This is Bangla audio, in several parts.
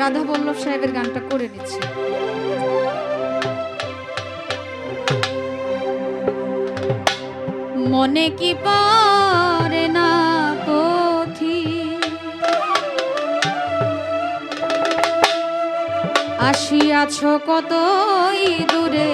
রাধা বল্লভ সাহেবের গানটা করে নিচ্ছি। মনে কি পারে না পথি? আসিয়াছ কতই দূরে?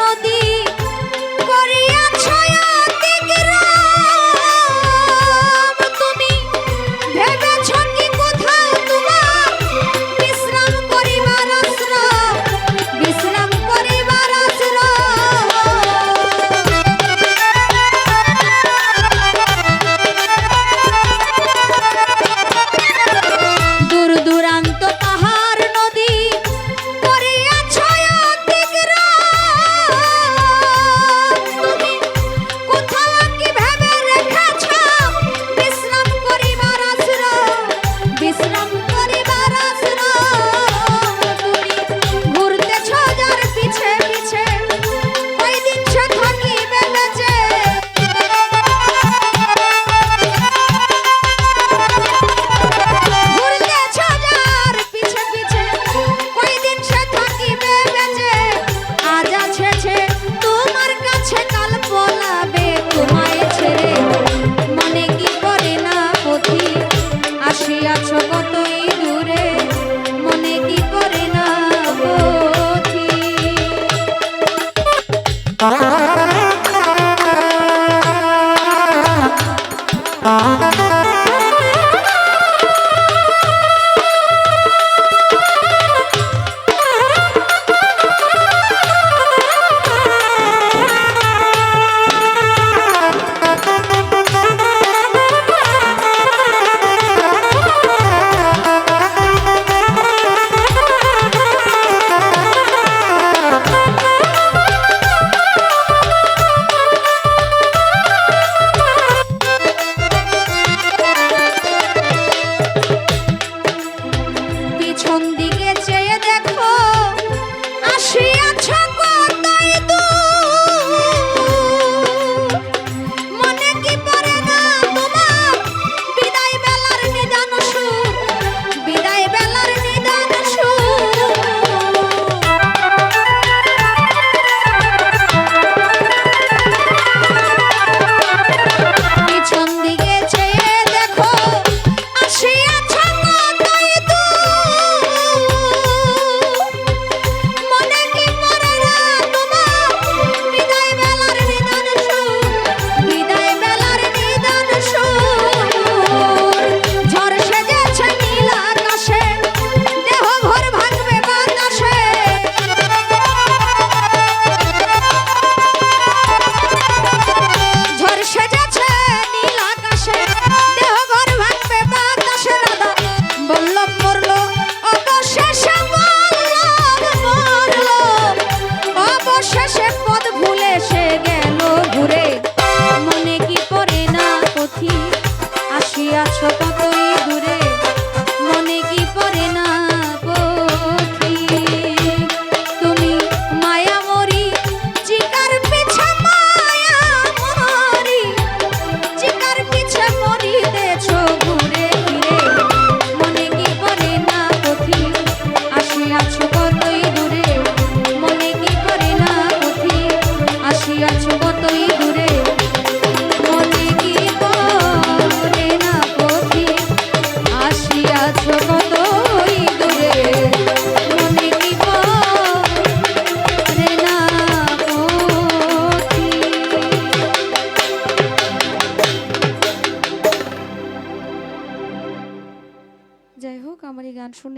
নদী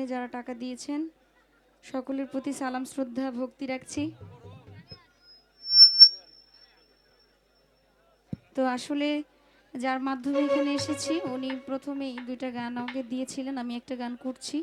টাকা দিয়েছেন, সকলের প্রতি সালাম, শ্রদ্ধা, ভক্তি রাখছি। তো আসলে যার মাধ্যমে এখানে এসেছি, উনি প্রথমেই দুইটা গান আমাকে দিয়েছিলেন, আমি একটা গান করছি।